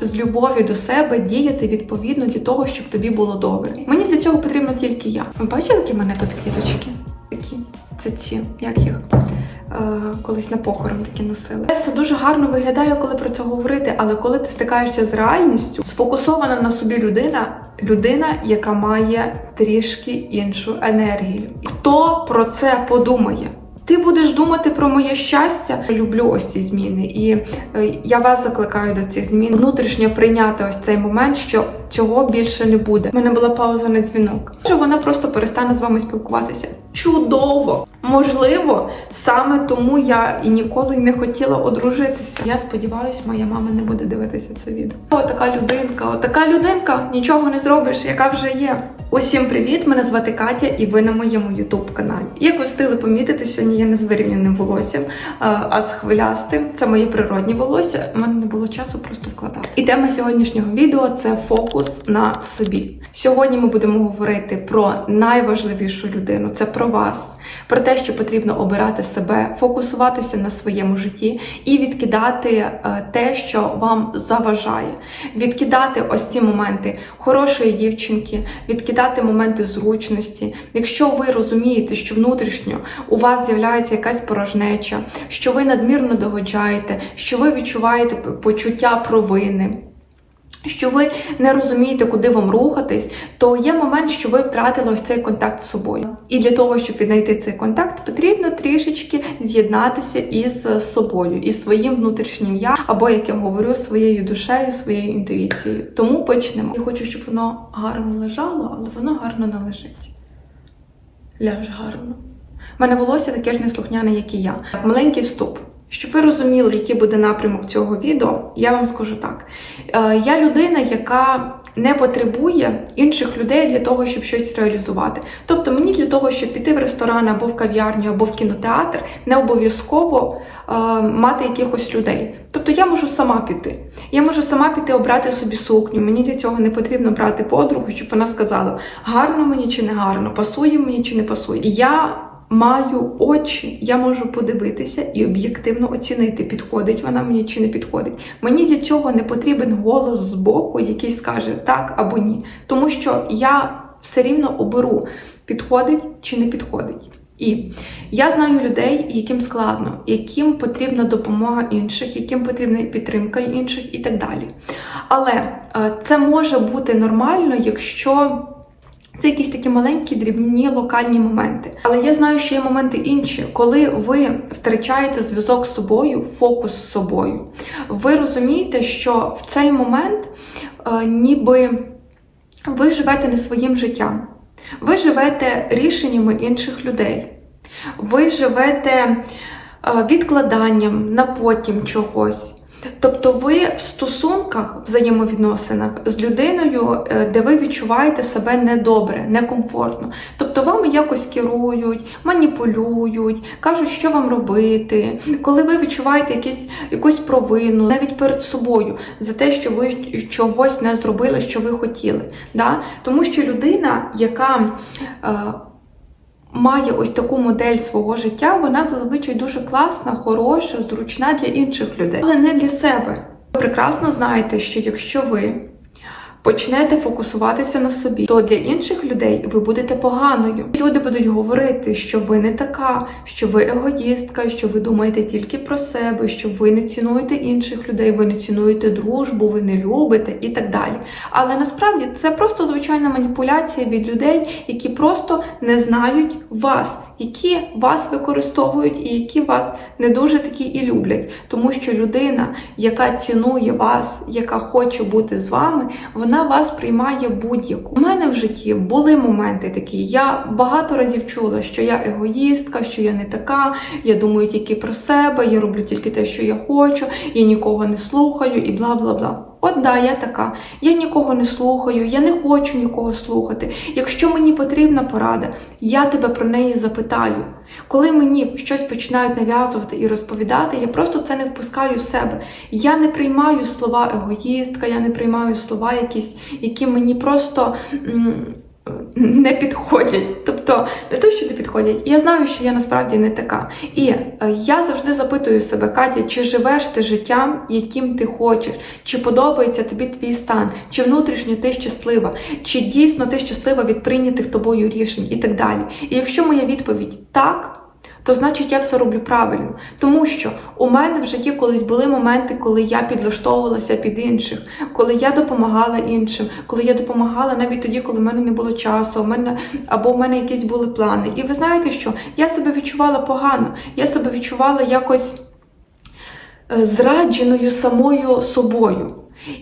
з любов'ю до себе діяти відповідно для того, щоб тобі було добре. Мені для цього потрібна тільки я. Ви бачили, які в мене тут квіточки? Такі це ці, як їх? Е, колись на похорон такі носили. Це все дуже гарно виглядає, коли про це говорити, але коли ти стикаєшся з реальністю, сфокусована на собі людина, людина, яка має трішки іншу енергію. Хто про це подумає? Ти будеш думати про моє щастя. Люблю ось ці зміни, і е, я вас закликаю до цих змін. Внутрішньо прийняти ось цей момент, що цього більше не буде. У мене була пауза на дзвінок. Що вона просто перестане з вами спілкуватися. Чудово! Можливо, саме тому я і ніколи не хотіла одружитися. Я сподіваюся, моя мама не буде дивитися це відео. Отака людинка, отака людинка, нічого не зробиш, яка вже є. Усім привіт! Мене звати Катя, і ви на моєму ютуб каналі. Як ви встигли помітити, сьогодні я не з вирівняним волоссям, а а з хвилястим. Це моє природні волосся. У мене не було часу просто вкладати. І тема сьогоднішнього відео це фокус на собі. Сьогодні ми будемо говорити про найважливішу людину. Це про вас, про те, що потрібно обирати себе, фокусуватися на своєму житті і відкидати е, те, що вам заважає, відкидати ось ці моменти хорошої дівчинки, відкидати моменти зручності. Якщо ви розумієте, що внутрішньо у вас з'являється якась порожнеча, що ви надмірно догоджаєте, що ви відчуваєте почуття провини що ви не розумієте, куди вам рухатись, то є момент, що ви втратили ось цей контакт з собою. І для того, щоб віднайти цей контакт, потрібно трішечки з'єднатися із собою, із своїм внутрішнім я, або, як я говорю, своєю душею, своєю інтуїцією. Тому почнемо. Я хочу, щоб воно гарно лежало, але воно гарно не лежить. Ляж гарно. У мене волосся таке ж неслухняне, як і я. Маленький вступ. Щоб ви розуміли, який буде напрямок цього відео, я вам скажу так: Е, я людина, яка не потребує інших людей для того, щоб щось реалізувати. Тобто, мені для того, щоб піти в ресторан або в кав'ярню, або в кінотеатр, не обов'язково е, мати якихось людей. Тобто я можу сама піти. Я можу сама піти обрати собі сукню. Мені для цього не потрібно брати подругу, щоб вона сказала, гарно мені чи не гарно, пасує мені чи не пасує. Я Маю очі, я можу подивитися і об'єктивно оцінити, підходить вона мені чи не підходить. Мені для цього не потрібен голос з боку, який скаже так або ні. Тому що я все рівно оберу, підходить чи не підходить. І я знаю людей, яким складно, яким потрібна допомога інших, яким потрібна підтримка інших і так далі. Але е, це може бути нормально, якщо. Це якісь такі маленькі, дрібні локальні моменти. Але я знаю, що є моменти інші, коли ви втрачаєте зв'язок з собою, фокус з собою. Ви розумієте, що в цей момент е, ніби ви живете не своїм життям, ви живете рішеннями інших людей. Ви живете е, відкладанням на потім чогось. Тобто ви в стосунках, взаємовідносинах з людиною, е, де ви відчуваєте себе недобре, некомфортно. Тобто вами якось керують, маніпулюють, кажуть, що вам робити, коли ви відчуваєте якісь, якусь провину, навіть перед собою, за те, що ви чогось не зробили, що ви хотіли. Да? Тому що людина, яка е, має ось таку модель свого життя, вона зазвичай дуже класна, хороша, зручна для інших людей, але не для себе. Ви прекрасно знаєте, що якщо ви почнете фокусуватися на собі, то для інших людей ви будете поганою. Люди будуть говорити, що ви не така, що ви егоїстка, що ви думаєте тільки про себе, що ви не цінуєте інших людей, ви не цінуєте дружбу, ви не любите і так далі. Але насправді це просто звичайна маніпуляція від людей, які просто не знають вас, які вас використовують і які вас не дуже такі і люблять. Тому що людина, яка цінує вас, яка хоче бути з вами, вона вас приймає будь-яку. У мене в житті були моменти такі. Я багато разів чула, що я егоїстка, що я не така, я думаю тільки про себе, я роблю тільки те, що я хочу, я нікого не слухаю і бла бла бла. От да, я така. Я нікого не слухаю, я не хочу нікого слухати. Якщо мені потрібна порада, я тебе про неї запитаю. Коли мені щось починають нав'язувати і розповідати, я просто це не впускаю в себе. Я не приймаю слова егоїстка, я не приймаю слова, якісь, які мені просто. Не підходять. Тобто, не те, що не підходять. Я знаю, що я насправді не така. І е, я завжди запитую себе, Катя, чи живеш ти життям, яким ти хочеш, чи подобається тобі твій стан, чи внутрішньо ти щаслива, чи дійсно ти щаслива від прийнятих тобою рішень і так далі. І якщо моя відповідь так. То значить я все роблю правильно, тому що у мене в житті колись були моменти, коли я підлаштовувалася під інших, коли я допомагала іншим, коли я допомагала навіть тоді, коли в мене не було часу, у мене або в мене якісь були плани. І ви знаєте, що я себе відчувала погано, я себе відчувала якось е, зрадженою самою собою.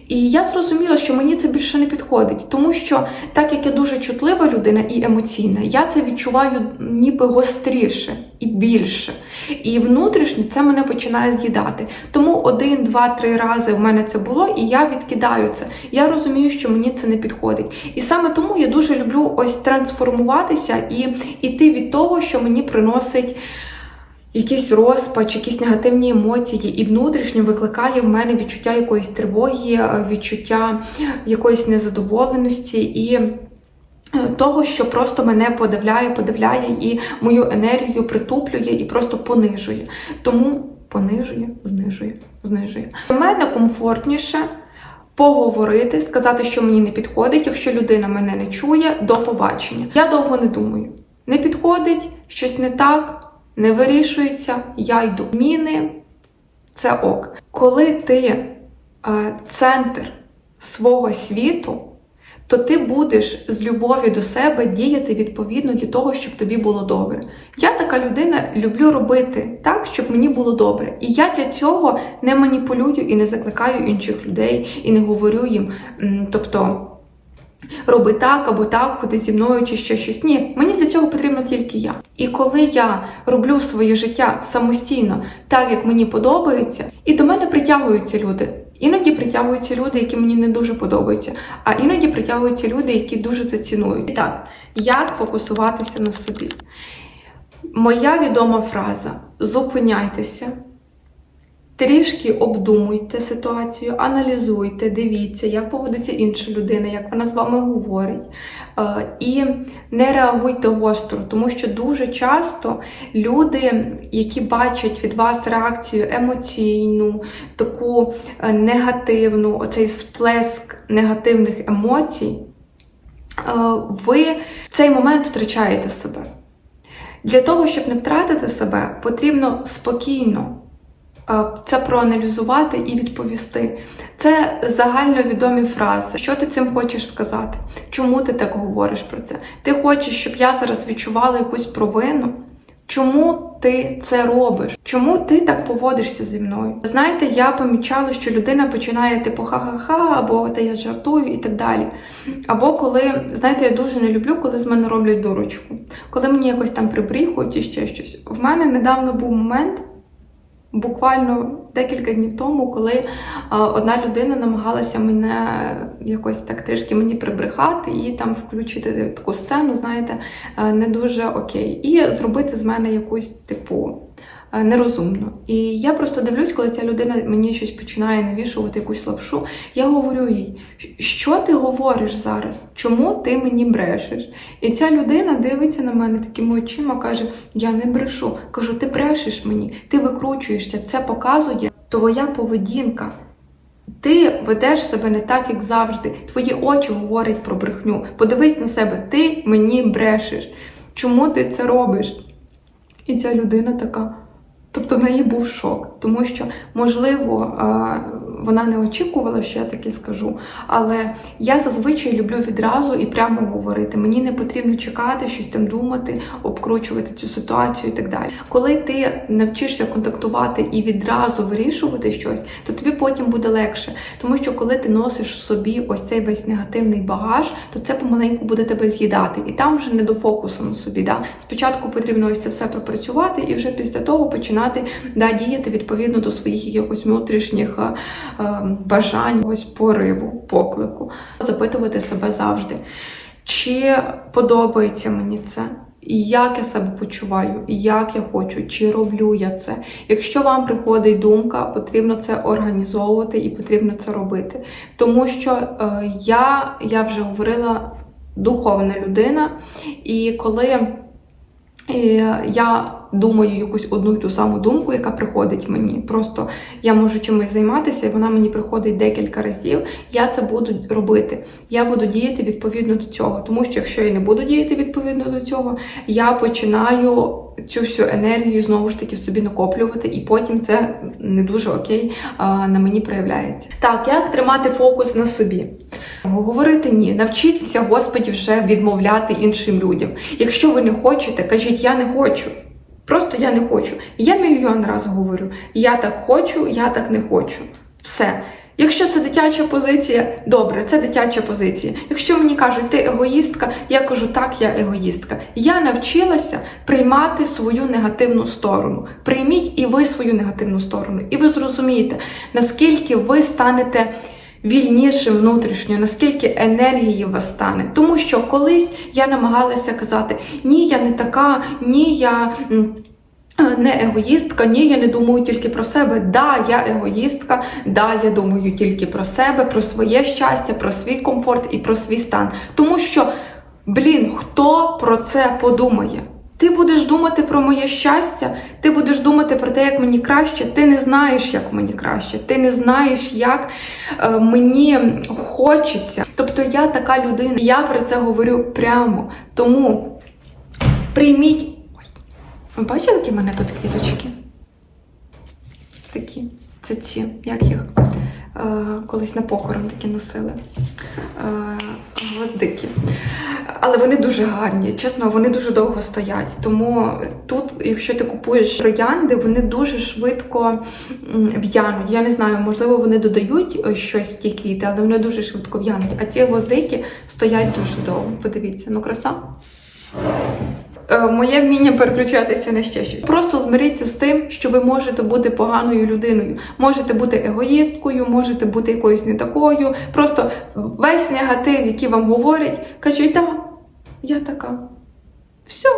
І я зрозуміла, що мені це більше не підходить, тому що так як я дуже чутлива людина і емоційна, я це відчуваю ніби гостріше і більше. І внутрішньо це мене починає з'їдати. Тому один, два, три рази в мене це було, і я відкидаю це. Я розумію, що мені це не підходить. І саме тому я дуже люблю ось трансформуватися і йти від того, що мені приносить якийсь розпач, якісь негативні емоції, і внутрішньо викликає в мене відчуття якоїсь тривоги, е, відчуття якоїсь незадоволеності і. е, Того, що просто мене подавляє, подавляє і мою енергію притуплює і просто понижує. Тому понижує, знижує, знижує. Для мене комфортніше поговорити, сказати, що мені не підходить. Якщо людина мене не чує, до побачення. Я довго не думаю. Не підходить, щось не так не вирішується, я йду. Зміни це ок. Коли ти е, центр свого світу, то ти будеш з любові до себе діяти відповідно для того, щоб тобі було добре. Я така людина люблю робити так, щоб мені було добре. І я для цього не маніпулюю і не закликаю інших людей, і не говорю їм, тобто. Роби так або так, ходи зі мною чи ще щось. Ні, мені для цього потрібно тільки я. І коли я роблю своє життя самостійно, так як мені подобається, і до мене притягуються люди. Іноді притягуються люди, які мені не дуже подобаються, а іноді притягуються люди, які дуже це цінують. І так, як фокусуватися на собі? Моя відома фраза: зупиняйтеся. Трішки обдумуйте ситуацію, аналізуйте, дивіться, як поводиться інша людина, як вона з вами говорить. Е, І не реагуйте гостро, тому що дуже часто люди, які бачать від вас реакцію емоційну, таку е, негативну, оцей сплеск негативних емоцій, е, ви в цей момент втрачаєте себе. Для того, щоб не втратити себе, потрібно спокійно це проаналізувати і відповісти. Це загальновідомі фрази. Що ти цим хочеш сказати? Чому ти так говориш про це? Ти хочеш, щоб я зараз відчувала якусь провину? Чому ти це робиш? Чому ти так поводишся зі мною? Знаєте, я помічала, що людина починає типу ха-ха-ха, або та я жартую і так далі. Або коли, знаєте, я дуже не люблю, коли з мене роблять дурочку. Коли мені якось там прибріхують і ще щось. В мене недавно був момент, буквально декілька днів тому, коли е, одна людина намагалася мене якось так трішки мені прибрехати і там включити таку сцену, знаєте, е, не дуже окей. І зробити з мене якусь типу. Е, Нерозумно. І я просто дивлюсь, коли ця людина мені щось починає навішувати якусь лапшу. Я говорю їй, що ти говориш зараз? Чому ти мені брешеш? І ця людина дивиться на мене такими очима, каже: Я не брешу. Кажу, ти брешеш мені, ти викручуєшся. Це показує твоя поведінка. Ти ведеш себе не так, як завжди. Твої очі говорять про брехню. Подивись на себе, ти мені брешеш. Чому ти це робиш? І ця людина така. Тобто в неї був шок, тому що, можливо, вона не очікувала, що я таке скажу. Але я зазвичай люблю відразу і прямо говорити. Мені не потрібно чекати, щось там думати, обкручувати цю ситуацію і так далі. Коли ти навчишся контактувати і відразу вирішувати щось, то тобі потім буде легше. Тому що коли ти носиш в собі ось цей весь негативний багаж, то це помаленьку буде тебе з'їдати. І там вже не до фокусу на собі. Да? Спочатку потрібно ось це все пропрацювати, і вже після того починати да, діяти відповідно до своїх якихось внутрішніх е, бажань, ось пориву, поклику. Запитувати себе завжди, чи подобається мені це. І як я себе почуваю, і як я хочу, чи роблю я це. Якщо вам приходить думка, потрібно це організовувати і потрібно це робити. Тому що е, я, я вже говорила духовна людина, і коли е, я думаю якусь одну й ту саму думку, яка приходить мені. Просто я можу чимось займатися, і вона мені приходить декілька разів. Я це буду робити. Я буду діяти відповідно до цього. Тому що якщо я не буду діяти відповідно до цього, я починаю цю всю енергію знову ж таки собі накоплювати, і потім це не дуже окей на мені проявляється. Так, як тримати фокус на собі? Говорити ні, навчіться, Господі, вже відмовляти іншим людям. Якщо ви не хочете, кажіть, я не хочу. Просто я не хочу. Я мільйон разів говорю: я так хочу, я так не хочу. Все. Якщо це дитяча позиція, добре, це дитяча позиція. Якщо мені кажуть, ти егоїстка, я кажу, так, я егоїстка. Я навчилася приймати свою негативну сторону. Прийміть і ви свою негативну сторону. І ви зрозумієте, наскільки ви станете вільнішим внутрішньо, наскільки енергії вас стане. Тому що колись я намагалася казати: ні, я не така, ні, я. Не егоїстка, ні, я не думаю тільки про себе. Да, я егоїстка, да, я думаю тільки про себе, про своє щастя, про свій комфорт і про свій стан. Тому що, блін, хто про це подумає? Ти будеш думати про моє щастя, ти будеш думати про те, як мені краще. Ти не знаєш, як мені краще, ти не знаєш, як е, мені хочеться. Тобто я така людина, я про це говорю прямо. Тому прийміть. Ой, Ви бачили, які в мене тут квіточки? Такі. Це ці, як їх? Е, колись на похорон такі носили. Е, гвоздики. Але вони дуже гарні. Чесно, вони дуже довго стоять. Тому тут, якщо ти купуєш троянди, вони дуже швидко в'януть. Я не знаю, можливо, вони додають е, щось в ті квіти, але вони дуже швидко в'януть. А ці гвоздики стоять дуже довго. Подивіться, ну краса. Е, Моє вміння переключатися на ще щось. Просто змиріться з тим, що ви можете бути поганою людиною. Можете бути егоїсткою, можете бути якоюсь не такою. Просто весь негатив, який вам говорять, кажіть, да, я така. Все.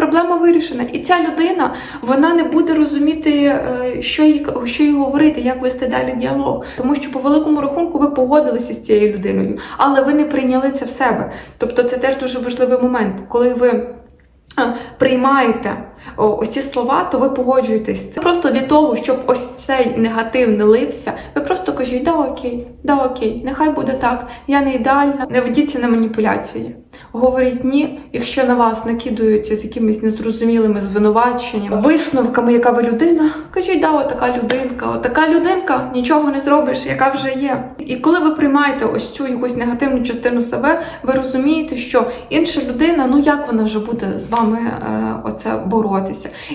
Проблема вирішена. І ця людина вона не буде розуміти, е, що їй, що їй говорити, як вести далі діалог. Тому що по великому рахунку ви погодилися з цією людиною, але ви не прийняли це в себе. Тобто це теж дуже важливий момент, коли ви е, приймаєте ось ці слова, то ви погоджуєтесь. цим. Просто для того, щоб ось цей негатив не лився, ви просто кажіть, да окей, да окей, нехай буде так, я не ідеальна, не ведіться на маніпуляції. Говоріть ні, якщо на вас накидуються з якимись незрозумілими звинуваченнями, висновками, яка ви людина, кажіть, да, отака людинка, отака людинка, нічого не зробиш, яка вже є. І коли ви приймаєте ось цю якусь негативну частину себе, ви розумієте, що інша людина, ну як вона вже буде з вами е, оце боротися,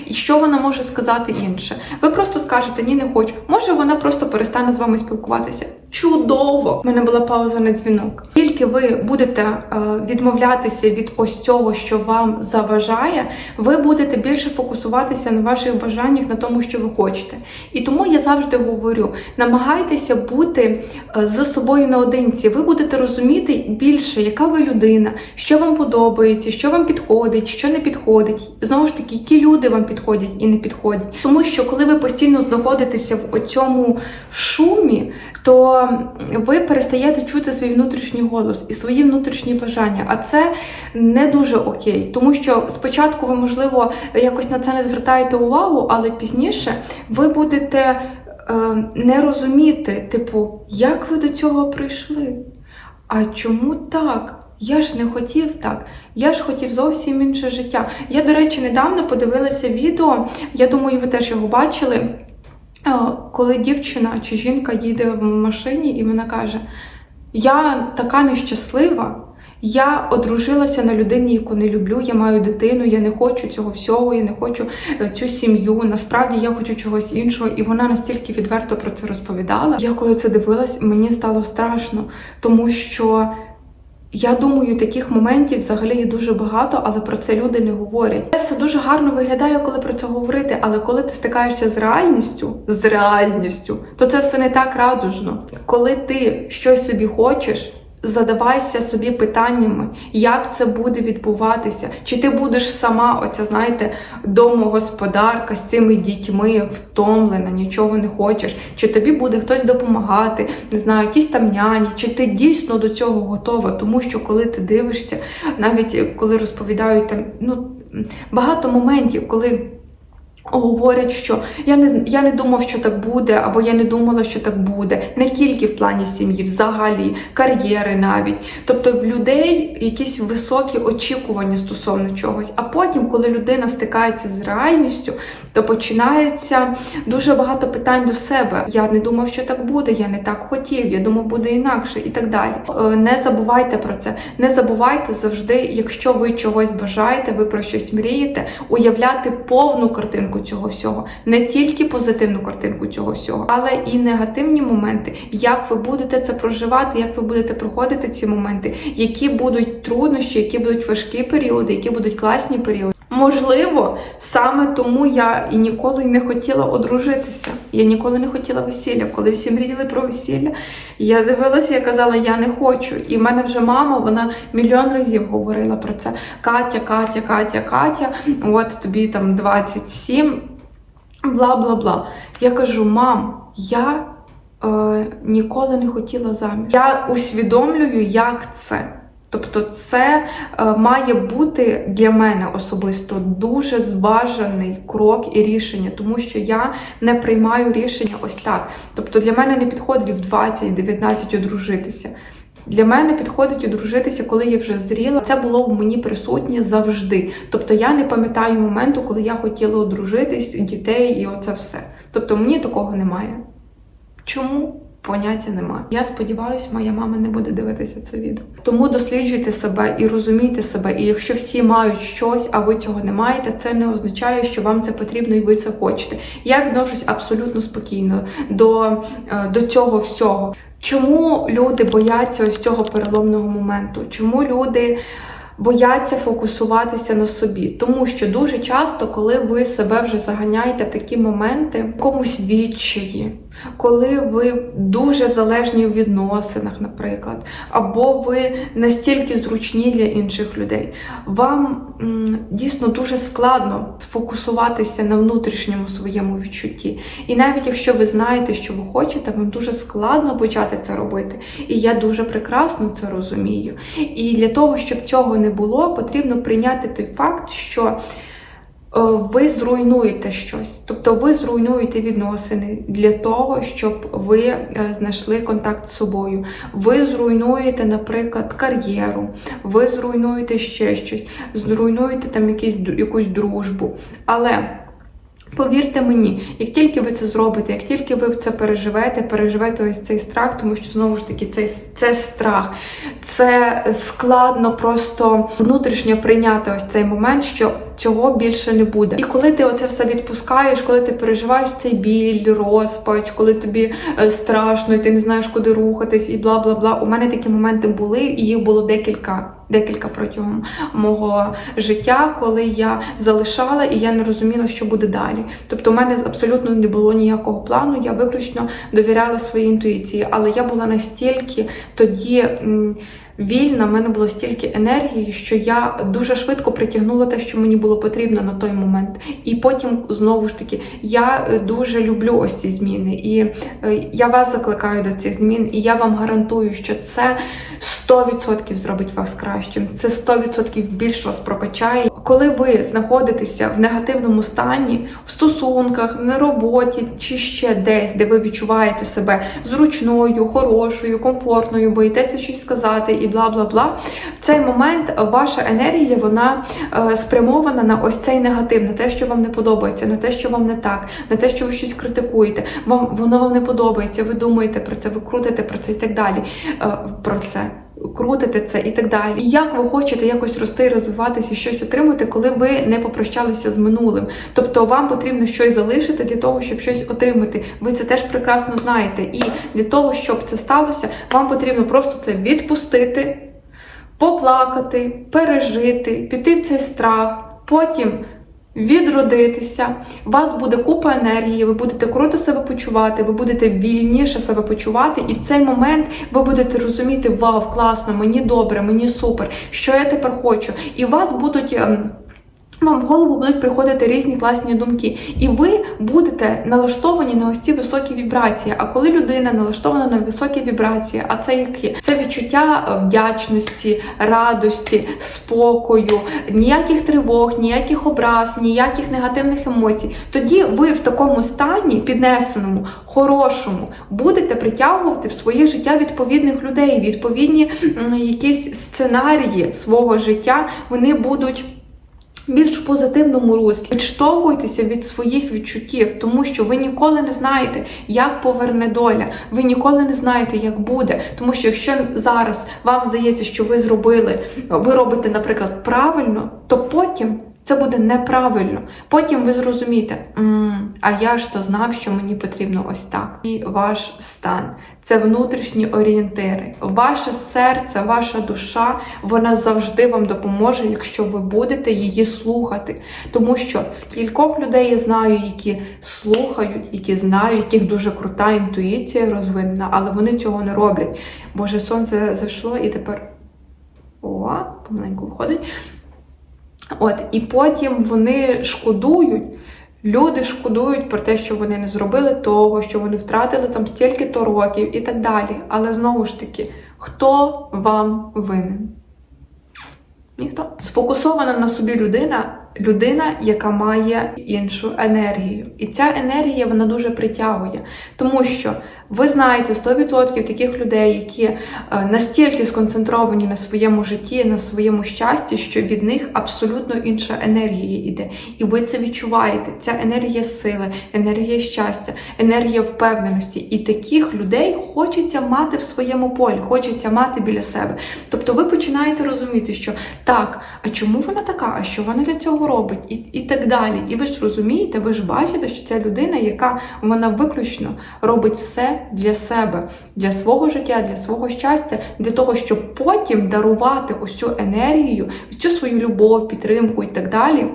і що вона може сказати інше. Ви просто скажете ні, не хочу. Може, вона просто перестане з вами спілкуватися. Чудово! У мене була пауза на дзвінок. Тільки ви будете е, відмовлятися від ось цього, що вам заважає, ви будете більше фокусуватися на ваших бажаннях, на тому, що ви хочете. І тому я завжди говорю: намагайтеся бути е, з собою наодинці. Ви будете розуміти більше, яка ви людина, що вам подобається, що вам підходить, що не підходить. Знову ж таки, які люди вам підходять і не підходять. Тому що коли ви постійно знаходитеся в оцьому шумі, то ви перестаєте чути свій внутрішній голос і свої внутрішні бажання. А це не дуже окей, тому що спочатку ви, можливо, якось на це не звертаєте увагу, але пізніше ви будете е, не розуміти, типу, як ви до цього прийшли? А чому так? Я ж не хотів так, я ж хотів зовсім інше життя. Я, до речі, недавно подивилася відео, я думаю, ви теж його бачили. е, Коли дівчина чи жінка їде в машині і вона каже: Я така нещаслива, я одружилася на людині, яку не люблю, я маю дитину, я не хочу цього всього, я не хочу е, цю сім'ю. Насправді я хочу чогось іншого. І вона настільки відверто про це розповідала. Я коли це дивилась, мені стало страшно, тому що. Я думаю, таких моментів взагалі є дуже багато, але про це люди не говорять. Це все дуже гарно виглядає, коли про це говорити. Але коли ти стикаєшся з реальністю, з реальністю, то це все не так радужно. Коли ти щось собі хочеш, Задавайся собі питаннями, як це буде відбуватися, чи ти будеш сама, оця, знаєте, домогосподарка з цими дітьми, втомлена, нічого не хочеш, чи тобі буде хтось допомагати, не знаю, якісь там няні, чи ти дійсно до цього готова, тому що коли ти дивишся, навіть коли розповідають там, ну багато моментів, коли. Говорять, що я не я не думав, що так буде, або я не думала, що так буде. Не тільки в плані сім'ї, взагалі, кар'єри навіть. Тобто в людей якісь високі очікування стосовно чогось. А потім, коли людина стикається з реальністю, то починається дуже багато питань до себе. Я не думав, що так буде, я не так хотів, я думав, буде інакше і так далі. Е, Не забувайте про це. Не забувайте завжди, якщо ви чогось бажаєте, ви про щось мрієте, уявляти повну картинку цього всього, не тільки позитивну картинку цього всього, але і негативні моменти, як ви будете це проживати, як ви будете проходити ці моменти, які будуть труднощі, які будуть важкі періоди, які будуть класні періоди. Можливо, саме тому я і ніколи не хотіла одружитися. Я ніколи не хотіла весілля. Коли всі мріяли про весілля, я дивилася, я казала, я не хочу. І в мене вже мама, вона мільйон разів говорила про це. Катя, Катя, Катя, Катя, от тобі там 27, бла бла бла. Я кажу, мам, я е, ніколи не хотіла заміж. Я усвідомлюю, як це. Тобто, це е, має бути для мене особисто дуже зважений крок і рішення, тому що я не приймаю рішення ось так. Тобто для мене не підходить в 20-19 одружитися. Для мене підходить одружитися, коли я вже зріла. Це було в мені присутнє завжди. Тобто я не пам'ятаю моменту, коли я хотіла одружитись, дітей і оце все. Тобто мені такого немає. Чому? Поняття немає. Я сподіваюся, моя мама не буде дивитися це відео. Тому досліджуйте себе і розумійте себе. І якщо всі мають щось, а ви цього не маєте, це не означає, що вам це потрібно і ви це хочете. Я відношусь абсолютно спокійно до, е, до цього всього. Чому люди бояться ось цього переломного моменту? Чому люди бояться фокусуватися на собі? Тому що дуже часто, коли ви себе вже заганяєте в такі моменти, в якомусь відчаї, коли ви дуже залежні в відносинах, наприклад, або ви настільки зручні для інших людей, вам дійсно дуже складно сфокусуватися на внутрішньому своєму відчутті. І навіть якщо ви знаєте, що ви хочете, вам дуже складно почати це робити. І я дуже прекрасно це розумію. І для того, щоб цього не було, потрібно прийняти той факт, що ви зруйнуєте щось, тобто ви зруйнуєте відносини для того, щоб ви е, знайшли контакт з собою. Ви зруйнуєте, наприклад, кар'єру, ви зруйнуєте ще щось, зруйнуєте там якісь, якусь дружбу. Але. Повірте мені, як тільки ви це зробите, як тільки ви це переживете, переживете ось цей страх, тому що знову ж таки це, це страх, це складно просто внутрішньо прийняти ось цей момент, що цього більше не буде. І коли ти оце все відпускаєш, коли ти переживаєш цей біль, розпач, коли тобі е, страшно, і ти не знаєш, куди рухатись, і бла бла бла. У мене такі моменти були, і їх було декілька. Декілька протягом мого життя, коли я залишала і я не розуміла, що буде далі. Тобто, у мене абсолютно не було ніякого плану, я виключно довіряла своїй інтуїції, але я була настільки тоді. Вільна, в мене було стільки енергії, що я дуже швидко притягнула те, що мені було потрібно на той момент. І потім знову ж таки я е, дуже люблю ось ці зміни. І е, я вас закликаю до цих змін, і я вам гарантую, що це 100% зробить вас кращим. Це 100% більш вас прокачає. Коли ви знаходитеся в негативному стані, в стосунках, на роботі чи ще десь, де ви відчуваєте себе зручною, хорошою, комфортною, боїтеся щось сказати і бла бла бла. В цей момент ваша енергія вона е, спрямована на ось цей негатив, на те, що вам не подобається, на те, що вам не так, на те, що ви щось критикуєте. Вам воно вам не подобається. Ви думаєте про це, ви крутите про це і так далі. Е, про це. Крутите це і так далі. І як ви хочете якось рости, розвиватися, щось отримати, коли ви не попрощалися з минулим? Тобто вам потрібно щось залишити для того, щоб щось отримати. Ви це теж прекрасно знаєте. І для того, щоб це сталося, вам потрібно просто це відпустити, поплакати, пережити, піти в цей страх, потім відродитися, у вас буде купа енергії, ви будете круто себе почувати, ви будете вільніше себе почувати, і в цей момент ви будете розуміти, вау, класно, мені добре, мені супер, що я тепер хочу. І у вас будуть. Вам в голову будуть приходити різні класні думки, і ви будете налаштовані на ось ці високі вібрації. А коли людина налаштована на високі вібрації, а це які? Це відчуття е, вдячності, радості, спокою, ніяких тривог, ніяких образ, ніяких негативних емоцій. Тоді ви в такому стані, піднесеному, хорошому, будете притягувати в своє життя відповідних людей, відповідні якісь сценарії свого життя. Вони будуть більш позитивному руслі. Відштовхуйтеся від своїх відчуттів, тому що ви ніколи не знаєте, як поверне доля. Ви ніколи не знаєте, як буде. Тому що якщо зараз вам здається, що ви зробили, ви робите, наприклад, правильно, то потім. Це буде неправильно. Потім ви зрозумієте, «М, а я ж то знав, що мені потрібно ось так. І ваш стан це внутрішні орієнтири. Ваше серце, ваша душа, вона завжди вам допоможе, якщо ви будете її слухати. Тому що скількох людей я знаю, які слухають, які знають, яких дуже крута інтуїція розвинена, але вони цього не роблять. Боже, сонце зайшло і тепер. О, помаленьку виходить. От, і потім вони шкодують. Люди шкодують про те, що вони не зробили того, що вони втратили там стільки-то років і так далі. Але знову ж таки, хто вам винен? Ніхто. Сфокусована на собі людина, людина, яка має іншу енергію. І ця енергія вона дуже притягує. Тому що ви знаєте 100% таких людей, які е, настільки сконцентровані на своєму житті, на своєму щасті, що від них абсолютно інша енергія йде. І ви це відчуваєте. Ця енергія сили, енергія щастя, енергія впевненості. І таких людей хочеться мати в своєму полі, хочеться мати біля себе. Тобто ви починаєте розуміти, що так, а чому вона така? А що вона для цього робить? І, і так далі. І ви ж розумієте, ви ж бачите, що ця людина, яка вона виключно робить все для себе, для свого життя, для свого щастя, для того, щоб потім дарувати ось цю енергію, цю свою любов, підтримку і так далі.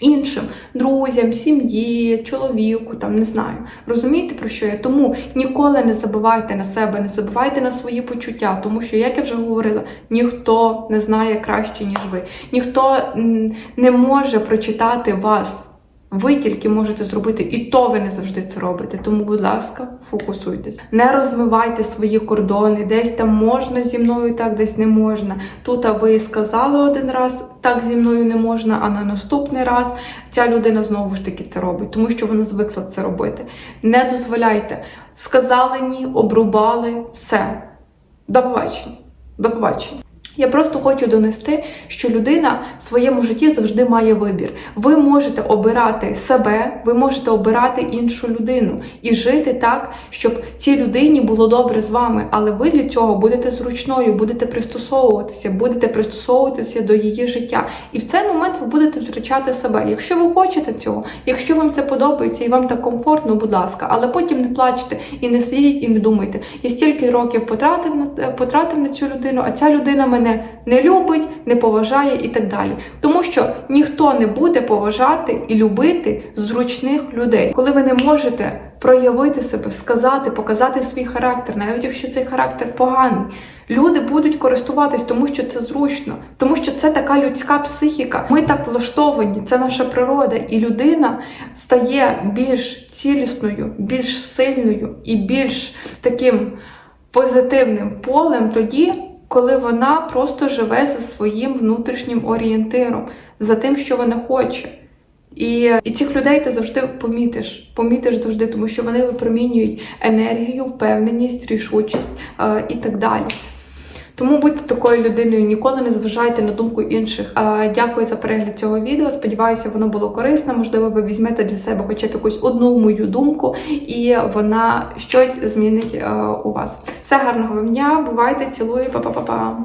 Іншим друзям, сім'ї, чоловіку, там не знаю. Розумієте про що я? Тому ніколи не забувайте на себе, не забувайте на свої почуття, тому що, як я вже говорила, ніхто не знає краще, ніж ви. Ніхто не може прочитати вас. Ви тільки можете зробити, і то ви не завжди це робите. Тому, будь ласка, фокусуйтесь. Не розмивайте свої кордони, десь там можна зі мною, так десь не можна. Тут а ви сказали один раз, так зі мною не можна, а на наступний раз ця людина знову ж таки це робить, тому що вона звикла це робити. Не дозволяйте. Сказали ні, обрубали, все. До побачення. До побачення. Я просто хочу донести, що людина в своєму житті завжди має вибір. Ви можете обирати себе, ви можете обирати іншу людину і жити так, щоб цій людині було добре з вами. Але ви для цього будете зручною, будете пристосовуватися, будете пристосовуватися до її життя. І в цей момент ви будете втрачати себе. Якщо ви хочете цього, якщо вам це подобається і вам так комфортно, будь ласка, але потім не плачте і не сидіть, і не думайте. Я стільки років потратив на потратив на цю людину, а ця людина мене не любить, не поважає і так далі. Тому що ніхто не буде поважати і любити зручних людей, коли ви не можете проявити себе, сказати, показати свій характер, навіть якщо цей характер поганий. Люди будуть користуватись, тому що це зручно, тому що це така людська психіка. Ми так влаштовані, це наша природа, і людина стає більш цілісною, більш сильною і більш з таким позитивним полем тоді, коли вона просто живе за своїм внутрішнім орієнтиром, за тим, що вона хоче. І, і цих людей ти завжди помітиш, помітиш завжди, тому що вони випромінюють енергію, впевненість, рішучість е, і так далі. Тому будьте такою людиною, ніколи не зважайте на думку інших. Дякую за перегляд цього відео. Сподіваюся, воно було корисне. Можливо, ви візьмете для себе хоча б якусь одну мою думку, і вона щось змінить е, у вас. Все гарного вам дня, бувайте, цілую, па-па-па-па!